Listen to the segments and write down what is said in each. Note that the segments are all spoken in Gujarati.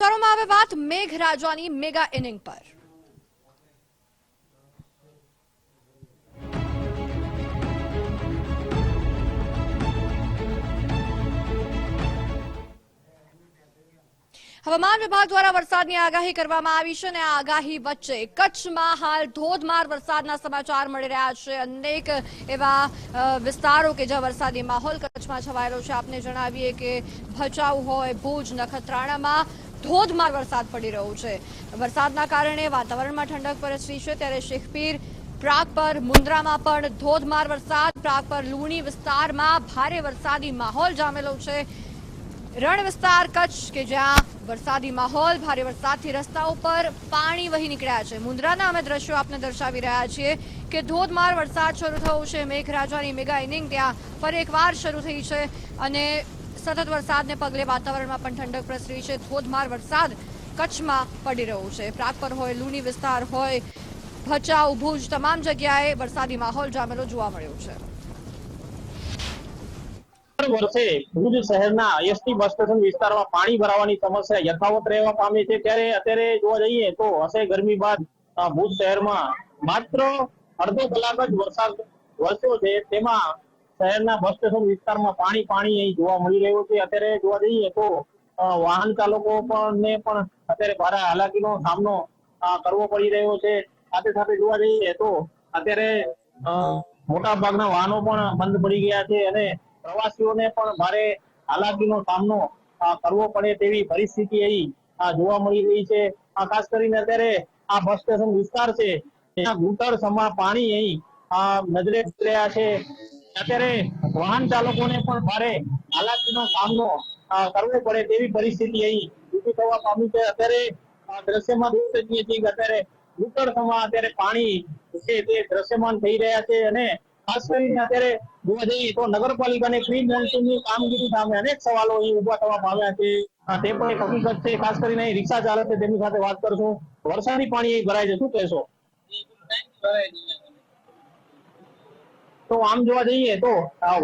કરવામાં આવે વાત મેઘરાજાની મેગા ઇનિંગ પર. હવામાન વિભાગ દ્વારા વરસાદની આગાહી કરવામાં આવી છે અને આગાહી વચ્ચે કચ્છમાં હાલ ધોધમાર વરસાદના સમાચાર મળી રહ્યા છે. અનેક એવા વિસ્તારો કે જ્યાં વરસાદી માહોલ કચ્છમાં છવાયેલો છે. આપને જણાવીએ કે ભચાઉ હોય, ભુજ, નખત્રાણામાં ધોધમાર વરસાદ પડી રહ્યો છે. વરસાદના કારણે વાતાવરણમાં ઠંડક પ્રસરી છે, ત્યારે શેખપીર, પ્રાગ પર, મુન્દ્રામાં પણ ધોધમાર વરસાદ, પ્રાગ પર લુણી વિસ્તારમાં ભારે વરસાદી માહોલ જામેલો છે. રણ વિસ્તાર, કચ્છ કે જ્યાં વરસાદી માહોલ, ભારે વરસાદથી રસ્તાઓ પર પાણી વહી નીકળ્યા છે. મુન્દ્રાના અમે દ્રશ્યો આપને દર્શાવી રહ્યા છીએ કે ધોધમાર વરસાદ શરૂ થયો છે. મેઘરાજાની મેગા ઇનિંગ ત્યાં ફરી એકવાર શરૂ થઈ છે અને સતત વરસાદને પગલે વાતાવરણમાં પણ ઠંડક પ્રસરી છે. ધોધમાર વરસાદ કચ્છમાં પડી રહ્યો છે. પ્રાગપર હોય લુણી વિસ્તાર હોય, ભચાઉ, ભુજ તમામ જગ્યાએ વરસાદી માહોલ જામેલો જોવા મળ્યો છે. વર્ષે ભુજ શહેરના એસટી બસ સ્ટેશન વિસ્તારમાં પાણી ભરાવાની સમસ્યા યથાવત રહેવા પામી છે. ત્યારે અત્યારે જોવા જઈએ તો હશે ગરમી બાદ ભુજ શહેરમાં માત્ર અડધો કલાક જ વરસાદ વરસ્યો છે. તેમાં શહેરના બસ સ્ટેશન વિસ્તારમાં પાણી પાણી અહીં જોવા મળી રહ્યું છે. અત્યારે જોવા જઈએ તો વાહન ચાલકો પણ પણ અત્યારે ભારે હાલાકીનો સામનો કરવો પડી રહ્યો છે. સાથે સાથે જોવા જઈએ તો, અત્યારે મોટા ભાગના વાહનો પણ બંધ પડી ગયા છે અને પ્રવાસીઓને પણ ભારે હાલાકીનો સામનો કરવો પડે તેવી પરિસ્થિતિ અહીં જોવા મળી રહી છે. ખાસ કરીને અત્યારે આ બસ સ્ટેશન વિસ્તાર છે, ત્યાં ઘૂંટણ સમા પાણી અહીં નજરે રહ્યા છે. અત્યારે વાહન ચાલકોને પણ ભારે હાલાકીનો સામનો કરવો પડે તેવી પરિસ્થિતિ અહીં ઊભી થવા પામી છે. અત્યારે દ્રશ્યમાં જોઈ શકીએ છીએ કે અત્યારે ઘૂંટણ અત્યારે પાણી છે તે દ્રશ્યમાન થઈ રહ્યા છે અને ખાસ કરીને અત્યારે જોવા જઈએ તો નગરપાલિકાની પ્રી મોન્સૂનની કામગીરી સામે અનેક સવાલો અહીં ઊભા થવા પામ્યા છે. તે પણ એક હકીકત છે. ખાસ કરીને અહીં રિક્ષા ચાલક છે તેમની સાથે વાત કરશું. વરસાદી પાણી અહીં ભરાય છે. શું કહેશો? તો આમ જોવા જઈએ તો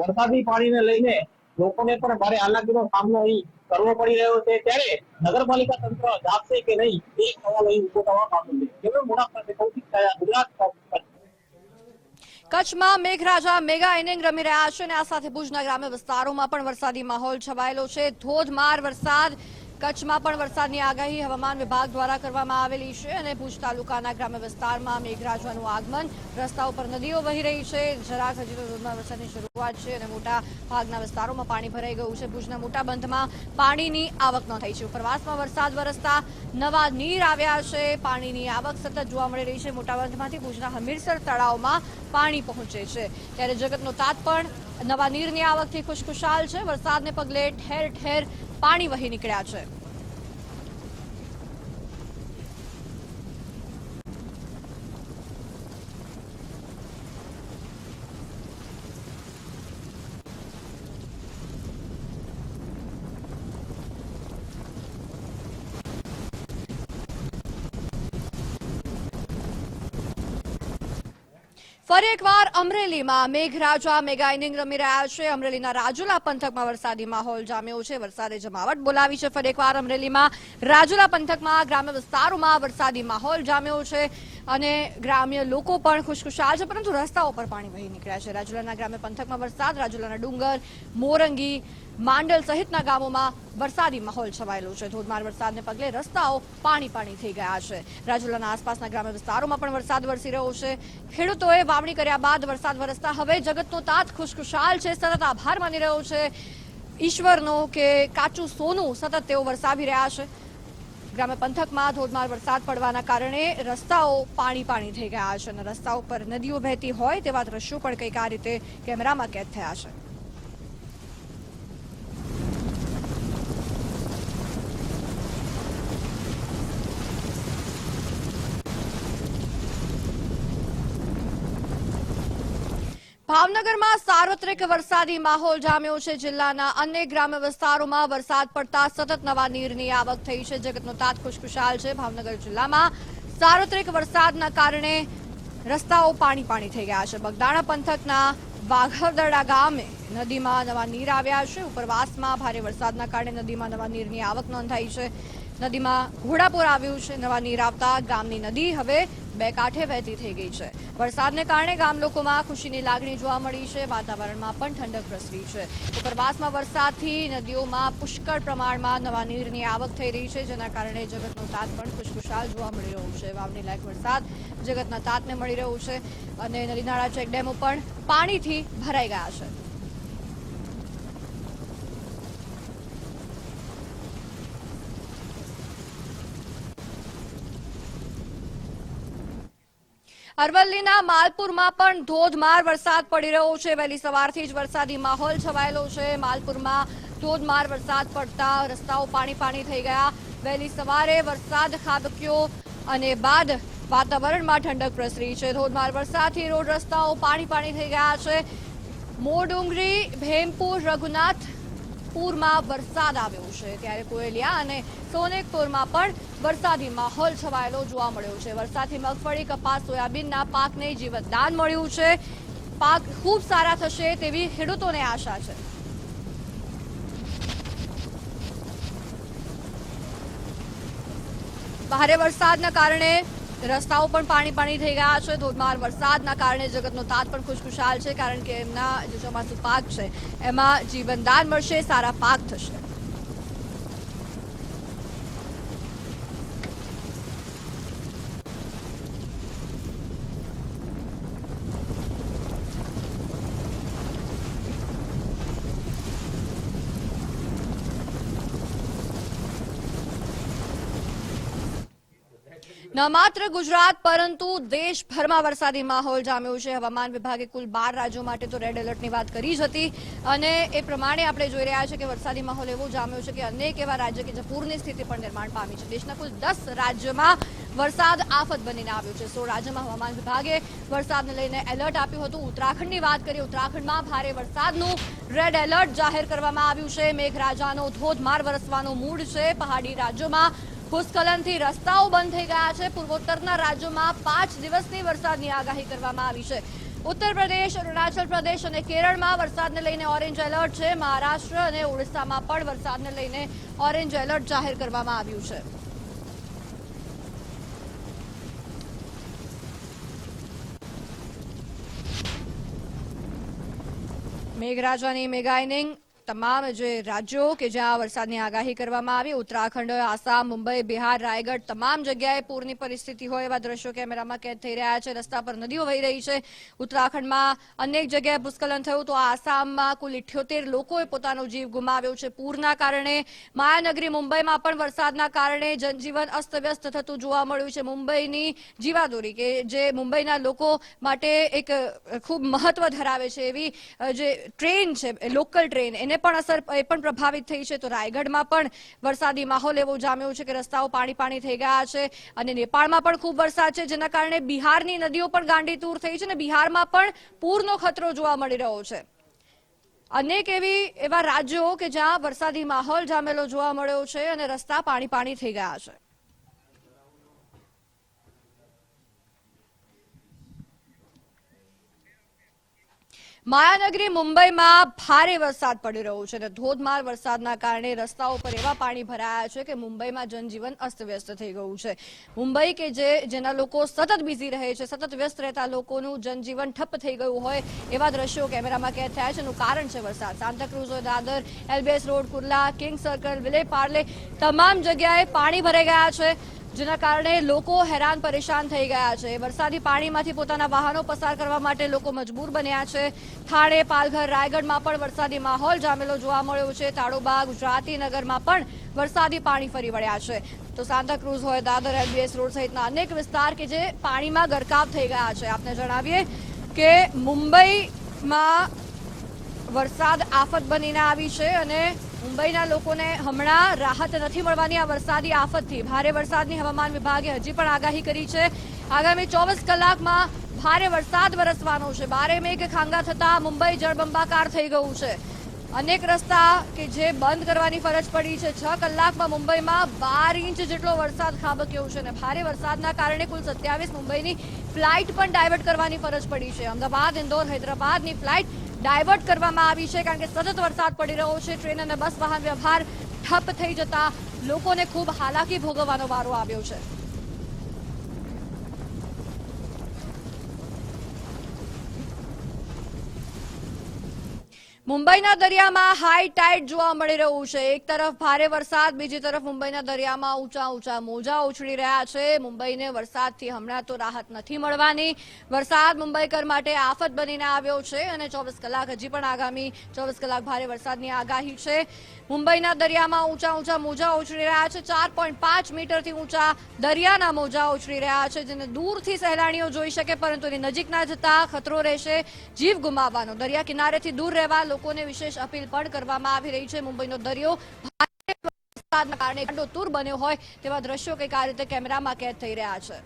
વરસાદી પાણીને લઈને લોકોને પણ ભારે હાલાકીનો સામનો અહીં કરવો પડી રહ્યો છે. ત્યારે નગરપાલિકા તંત્ર જાગશે કે નહીં એ સવાલ અહીં ઊભો થવા પામ્યો છે. કેવળ મોટા છે, કૌશિક ગુજરાત કચ્છમાં મેઘરાજા મેગા ઇનિંગ રમી રહ્યા છે અને આ સાથે ભુજના ગ્રામ્ય વિસ્તારોમાં પણ વરસાદી માહોલ છવાયેલો છે. ધોધમાર વરસાદ કચ્છમાં પણ વરસાદની આગાહી હવામાન વિભાગ દ્વારા કરવામાં આવેલી છે અને ભુજ તાલુકાના ગ્રામ્ય વિસ્તારમાં મેઘરાજાનું આગમન. રસ્તા ઉપર નદીઓ વહી રહી છે. જરાક હજી તો ધોધમાર વરસાદની શરૂઆત છે અને મોટા ભાગના વિસ્તારોમાં પાણી ભરાઈ ગયું છે. ભુજના મોટા બંધમાં પાણીની આવક ન થઈ છે. ઉપરવાસમાં વરસાદ વરસતા નવા નીર આવ્યા છે. પાણીની આવક સતત જોવા મળી રહી છે. મોટા બંધમાંથી ભુજના હમીરસર તળાવમાં પાણી પહોંચે છે. ત્યારે જગતનો તાત પણ નવા નીરની આવકથી ખુશખુશાલ છે. વરસાદને પગલે ઠેર ઠેર પાણી વહી નીકળ્યા છે. ફરી એકવાર અમરેલીમાં મેઘરાજા, મેગા ઇનિંગ રમી રહ્યા છે. અમરેલીના રાજુલા પંથકમાં વરસાદી માહોલ જામ્યો છે. વરસાદે જમાવટ બોલાવી છે. ફરી એકવાર અમરેલીમાં રાજુલા પંથકમાં ગ્રામ્ય વિસ્તારોમાં વરસાદી માહોલ જામ્યો છે. અને ગ્રામ્ય લોકો પણ ખુશખુશાલ છે, પરંતુ રસ્તાઓ પર પાણી વહી નીકળ્યા છે. રાજુલાના ગ્રામ્ય પંથકમાં વરસાદ, રાજુલાના ડુંગર, મોરંગી, માંડલ સહિતના ગામોમાં વરસાદી માહોલ છવાયેલો છે. ધોધમાર વરસાદને પગલે રસ્તાઓ પાણી પાણી થઈ ગયા છે. રાજુલાના આસપાસના ગ્રામ્ય વિસ્તારોમાં પણ વરસાદ વરસી રહ્યો છે. ખેડૂતોએ વાવણી કર્યા બાદ વરસાદ વરસતા હવે જગતનો તાત ખુશખુશાલ છે. સતત આભાર માની રહ્યો છે ઈશ્વરનો કે કાચું સોનું સતત તેઓ વરસાવી રહ્યા છે. ગ્રામ્ય પંથકમાં ધોધમાર વરસાદ પડવાના કારણે રસ્તાઓ પાણી પાણી થઈ ગયા છે અને રસ્તા ઉપર નદીઓ વહેતી હોય તેવા દ્રશ્યો પણ કંઈક આ રીતે કેમેરામાં કેદ થયા છે. ભાવનગરમાં સાર્વત્રિક વરસાદી માહોલ જામ્યો છે. જિલ્લાના અનેક ગ્રામ્ય વિસ્તારોમાં વરસાદ પડતા સતત નવા નીરની આવક થઈ છે. જગતનો તાત ખુશખુશાલ છે. ભાવનગર જિલ્લામાં સાર્વત્રિક વરસાદના કારણે રસ્તાઓ પાણી પાણી થઈ ગયા છે. બગદાણા પંથકના વાઘરદડા ગામે નદીમાં નવા નીર આવ્યા છે. ઉપરવાસમાં ભારે વરસાદના કારણે નદીમાં નવા નીરની આવક નોંધાઈ છે. નદીમાં ઘોડાપુર આવ્યું છે, નવા નીર આવતા ગામની નદી હવે બે કાંઠે વહેતી થઈ ગઈ છે. વરસાદને કારણે ગામ લોકોમાં ખુશીની લાગણી જોવા મળી છે, વાતાવરણમાં પણ ઠંડક પ્રસરી છે. ઉપરવાસમાં વરસાદથી નદીઓમાં પુષ્કળ પ્રમાણમાં નવા નીરની આવક થઈ રહી છે, જેના કારણે જગતનો તાત પણ ખુશખુશાલ જોવા મળી રહ્યો છે. વાવણી લાયક વરસાદ જગતના તાતને મળી રહ્યું છે અને નદીનાળા ચેકડેમો પણ પાણીથી ભરાઈ ગયા છે. અરવલ્લીના માલપુરમાં પણ ધોધમાર વરસાદ પડી રહ્યો છે. વહેલી સવારથી જ વરસાદી માહોલ છવાયેલો છે. માલપુરમાં ધોધમાર વરસાદ પડતા રસ્તાઓ પાણી પાણી થઈ ગયા. વહેલી સવારે વરસાદ ખાબક્યો અને બાદ વાતાવરણમાં ઠંડક પ્રસરી છે. ધોધમાર વરસાદથી રોડ રસ્તાઓ પાણી પાણી થઈ ગયા છે. મોડુંગરી, ભેમપુર, રઘુનાથ પુરમાં વરસાદ આવ્યો છે. ત્યારે કોયલિયા અને સોનેકપુરમાં પણ વરસાદી માહોલ છવાયેલો જોવા મળ્યો છે. વરસાદથી મગફળી, કપાસ, સોયાબીનના પાકને જીવતદાન મળ્યું છે. પાક ખૂબ સારા થશે તેવી ખેડૂતોને આશા છે. ભારે વરસાદના કારણે રસ્તાઓ પણ પાણી પાણી થઈ ગયા છે. ધોધમાર વરસાદના કારણે જગતનો તાત પણ ખુશખુશાલ છે, કારણ કે એમના જે ચોમાસું પાક છે, એમાં જીવનદાન મળશે, સારા પાક થશે. ન માત્ર ગુજરાત, પરંતુ દેશભરમાં વરસાદી માહોલ જામ્યો છે. હવામાન વિભાગે કુલ બાર રાજ્યો માટે તો રેડ એલર્ટની વાત કરી જ હતી. અને એ પ્રમાણે આપણે જોઈ રહ્યા છે કે વરસાદી માહોલ એવો જામ્યો છે કે અનેક એવા રાજ્ય કે જે પૂરની સ્થિતિ પણ નિર્માણ પામી છે. દેશના કુલ દસ રાજ્યમાં વરસાદ આફત બનીને આવ્યો છે. સોળ રાજ્યમાં હવામાન વિભાગે વરસાદને લઈને એલર્ટ આપ્યું હતું. ઉત્તરાખંડની વાત કરીએ, ઉત્તરાખંડમાં ભારે વરસાદનું રેડ એલર્ટ જાહેર કરવામાં આવ્યું છે. મેઘરાજાનો ધોધમાર વરસવાનો મૂડ છે. પહાડી રાજ્યોમાં ભૂસ્ખલનથી રસ્તાઓ બંધ થઈ ગયા છે. પૂર્વોત્તરના રાજ્યોમાં પાંચ દિવસની વરસાદની આગાહી કરવામાં આવી છે. ઉત્તર પ્રદેશ, અરુણાચલ પ્રદેશ અને કેરળમાં વરસાદને લઈને ઓરેન્જ એલર્ટ છે. મહારાષ્ટ્ર અને ઓડિશામાં પણ વરસાદને લઈને ઓરેન્જ એલર્ટ જાહેર કરવામાં આવ્યું છે. મેઘરાજાની મેગા ઇનિંગ તમામ જે રાજ્યો કે જ્યાં વરસાદની આગાહી કરવામાં આવી, ઉત્તરાખંડ, આસામ, મુંબઈ, બિહાર, રાયગઢ, તમામ જગ્યાએ પૂરની પરિસ્થિતિ હોય એવા દ્રશ્યો કેમેરામાં કેદ થઈ રહ્યા છે. રસ્તા પર નદીઓ વહી રહી છે. ઉત્તરાખંડમાં અનેક જગ્યાએ ભૂસ્ખલન થયું તો આસામમાં કુલ ઇઠ્યોતેર લોકોએ પોતાનો જીવ ગુમાવ્યો છે. પૂરના કારણે માયાનગરી મુંબઈમાં પણ વરસાદના કારણે જનજીવન અસ્તવ્યસ્ત થતું જોવા મળ્યું છે. મુંબઈની જીવાદોરી કે જે મુંબઈના લોકો માટે એક ખૂબ મહત્વ ધરાવે છે એવી જે ટ્રેન છે લોકલ ટ્રેન, એને પણ અસર, એ પણ પ્રભાવિત થઈ છે. તો રાયગઢમાં પણ વરસાદી માહોલ એવો જામ્યો છે કે રસ્તાઓ પાણી પાણી થઈ ગયા છે અને નેપાળમાં પણ ખૂબ વરસાદ છે, જેના કારણે બિહારની નદીઓ પણ ગાંડીતૂર થઈ છે અને બિહારમાં પણ પૂરનો ખતરો જોવા મળી રહ્યો છે. અનેક એવી, એવા રાજ્યો કે જ્યાં વરસાદી માહોલ જામેલો જોવા મળ્યો છે અને રસ્તા પાણી પાણી થઈ ગયા છે. માયાનગરી મુંબઈમાં ભારે વરસાદ પડી રહ્યો છે અને ધોધમાર વરસાદના કારણે રસ્તાઓ પર એવા પાણી ભરાયા છે કે મુંબઈમાં જનજીવન અસ્તવ્યસ્ત થઈ ગયું છે. મુંબઈ કે જે જેના લોકો સતત બિઝી રહે છે, સતત વ્યસ્ત રહેતા લોકોનું જનજીવન ઠપ થઈ ગયું હોય એવા દ્રશ્યો કેમેરામાં કેદ થયા છે. એનું કારણ છે વરસાદ. Santacruz Dadar, LBS road, Kurla, king circle Vile Parle તમામ જગ્યાએ પાણી ભરાઈ ગયા છે. જેના કારણે લોકો હેરાન પરેશાન થઈ ગયા છે. વરસાદી પાણીમાંથી પોતાના વાહનો પસાર કરવા માટે લોકો મજબૂર બન્યા છે. થાણે પાલઘર, રાયગઢમાં પણ વરસાદી માહોલ જામેલો જોવા મળ્યો છે. તાડોબા, ગુજરાતી નગરમાં પણ વરસાદી પાણી ફરી વળ્યા છે. તો સાંતાક્રુઝ હોય, દાદર, એલબીએસ રોડ સહિતના અનેક વિસ્તાર કે જે પાણીમાં ગરકાવ થઈ ગયા છે. આપને જણાવીએ કે મુંબઈમાં વરસાદ આફત બનીને આવી છે અને મુંબઈના લોકોને હમણાં રાહત નથી મળવાની આ વરસાદી આફતથી. ભારે વરસાદની હવામાન વિભાગે હજી પણ આગાહી કરી છે. આગામી ચોવીસ કલાકમાં ભારે વરસાદ વરસવાનો છે. બારે મેઘ ખાંગા થતા મુંબઈ જળબંબાકાર થઈ ગયું છે. અનેક રસ્તા કે જે બંધ કરવાની ફરજ પડી છે. છ કલાકમાં મુંબઈમાં બાર ઇંચ જેટલો વરસાદ ખાબક્યો છે અને ભારે વરસાદના કારણે કુલ સત્યાવીસ મુંબઈની ફ્લાઇટ પણ ડાયવર્ટ કરવાની ફરજ પડી છે. અમદાવાદ, ઇન્દોર, હૈદરાબાદની ફ્લાઇટ ડાયવર્ટ કરવામાં આવી છે કારણ કે સતત વરસાદ પડી રહ્યો છે. ટ્રેન અને બસ વાહન વ્યવહાર ઠપ થઈ જતા લોકોને ખૂબ હાલાકી ભોગવવાનો વારો આવ્યો છે. મુંબઈના દરિયામાં હાઈ ટાઈડ જોવા મળી રહ્યું છે. એક તરફ ભારે વરસાદ, બીજી તરફ મુંબઈના દરિયામાં ઊંચા ઊંચા મોજા ઉછળી રહ્યા છે. મુંબઈને વરસાદથી હમણાં તો રાહત નથી મળવાની. વરસાદ મુંબઈકર માટે આફત બનીને આવ્યો છે અને ચોવીસ કલાક હજી પણ આગામી ચોવીસ કલાક ભારે વરસાદની આગાહી છે. મુંબઈના દરિયામાં ઊંચા ઊંચા મોજા ઉછળી રહ્યા છે. ચાર પોઈન્ટ પાંચ મીટરથી ઊંચા દરિયાના મોજા ઉછળી રહ્યા છે, જેને દૂરથી સહેલાણીઓ જોઈ શકે, પરંતુ એની નજીક ના જતા ખતરો રહેશે. જીવ ગુમાવવાનો. દરિયા કિનારેથી દૂર રહેવા લોકોને વિશેષ અપીલ પણ કરવામાં આવી રહી છે. મુંબઈનો દરિયો વરસાદના કારણે તૂર બન્યો હોય તેવા દ્રશ્યો કંઈક આ રીતે કેમેરામાં કેદ થઈ રહ્યા છે.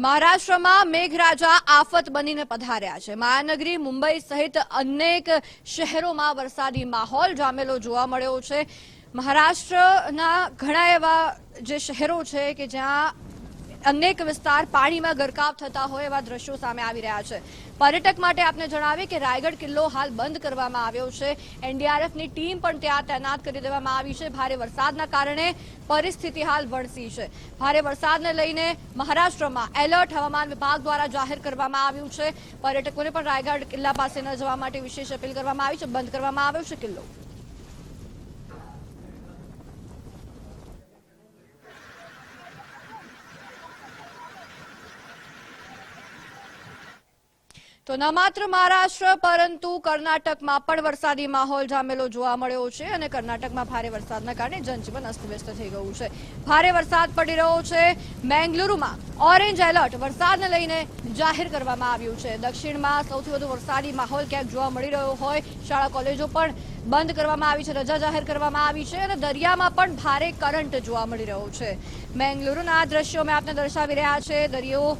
મહારાષ્ટ્રમાં મેઘરાજા આફત બનીને પધાર્યા છે. મહાનગરી મુંબઈ સહિત અનેક શહેરોમાં વરસાદી માહોલ જામેલો જોવા મળ્યો છે. મહારાષ્ટ્રના ઘણા એવા જે શહેરો છે કે જ્યાં અનેક વિસ્તાર પાણીમાં ગરકાવ થતા હોય એવા દ્રશ્યો સામે આવી રહ્યા છે. પર્યટક માટે આપને જણાવીએ કે રાયગઢ કિલ્લો હાલ બંધ કરવામાં આવ્યો છે. એનડીઆરએફની ટીમ પણ ત્યાં તૈનાત કરી દેવામાં આવી છે. ભારે વરસાદના કારણે પરિસ્થિતિ હાલ વણસી છે. ભારે વરસાદને લઈને મહારાષ્ટ્રમાં એલર્ટ હવામાન વિભાગ દ્વારા જાહેર કરવામાં આવ્યું છે. પર્યટકોને પણ રાયગઢ કિલ્લા પાસે ન જવા માટે વિશેષ અપીલ કરવામાં આવી છે. બંધ કરવામાં આવ્યો છે કિલ્લો. તો ન માત્ર મહારાષ્ટ્ર, પરંતુ કર્ણાટકમાં પણ વરસાદી માહોલ જામેલો જોવા મળ્યો છે અને કર્ણાટકમાં ભારે વરસાદના કારણે જનજીવન અસ્તવ્યસ્ત થઈ ગયું છે. ભારે વરસાદ પડી રહ્યો છે. બેંગલુરુમાં ઓરેન્જ એલર્ટ વરસાદને લઈને જાહેર કરવામાં આવ્યું છે. દક્ષિણમાં સૌથી વધુ વરસાદી માહોલ ક્યાંક જોવા મળી રહ્યો હોય, શાળા કોલેજો પણ બંધ કરવામાં આવી છે, રજા જાહેર કરવામાં આવી છે અને દરિયામાં પણ ભારે કરંટ જોવા મળી રહ્યો છે. બેંગલુરુના આ દ્રશ્યો મેં આપને દર્શાવી રહ્યા છે. દરિયો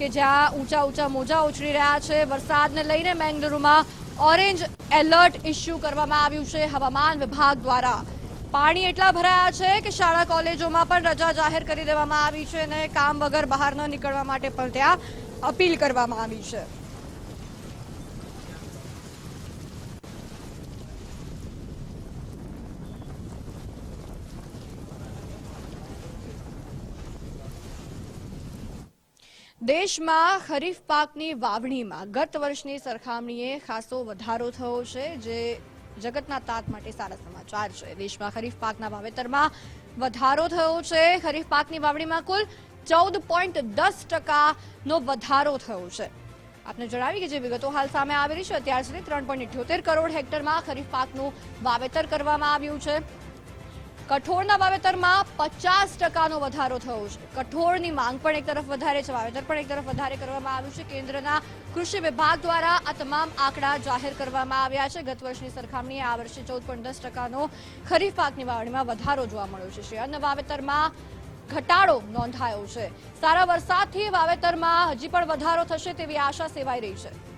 કે જ્યાં ઊંચા ઊંચા મોજા ઉછળી રહ્યા છે. વરસાદને લઈને બેંગલુરુમાં ઓરેન્જ એલર્ટ ઇસ્યુ કરવામાં આવ્યું છે હવામાન વિભાગ દ્વારા. પાણી એટલા ભરાયા છે કે શાળા કોલેજોમાં પણ રજા જાહેર કરી દેવામાં આવી છે અને કામ વગર બહાર ન નીકળવા માટે પણ ત્યાં અપીલ કરવામાં આવી છે. દેશમાં ખરીફ પાકની વાવણીમાં ગત વર્ષની સરખામણીએ ખાસો વધારો થયો છે, જે જગતના તાત માટે સારા સમાચાર છે. દેશમાં ખરીફ પાકના વાવેતરમાં વધારો થયો છે. ખરીફ પાકની વાવણીમાં કુલ ચૌદ પોઈન્ટ દસ ટકાનો વધારો થયો છે. આપને જણાવી કે જે વિગતો હાલ સામે આવી રહી છે, અત્યાર સુધી ત્રણ પોઈન્ટ કરોડ હેક્ટરમાં ખરીફ પાકનું વાવેતર કરવામાં આવ્યું છે. કઠોળના વાવેતરમાં પચાસ ટકાનો વધારો થયો છે. કઠોળની માંગ પણ એક તરફ વધારે છે, વાવેતર પણ એક તરફ વધારે કરવામાં આવ્યું છે. કેન્દ્રના કૃષિ વિભાગ દ્વારા આ તમામ આંકડા જાહેર કરવામાં આવ્યા છે. ગત વર્ષની સરખામણીએ આ વર્ષે ચૌદ પોઈન્ટ દસ ટકાનો ખરીફ પાકની વાવણીમાં વધારો જોવા મળ્યો છે. અન્ન વાવેતરમાં ઘટાડો નોંધાયો છે. સારા વરસાદથી વાવેતરમાં હજી પણ વધારો થશે તેવી આશા સેવાઈ રહી છે.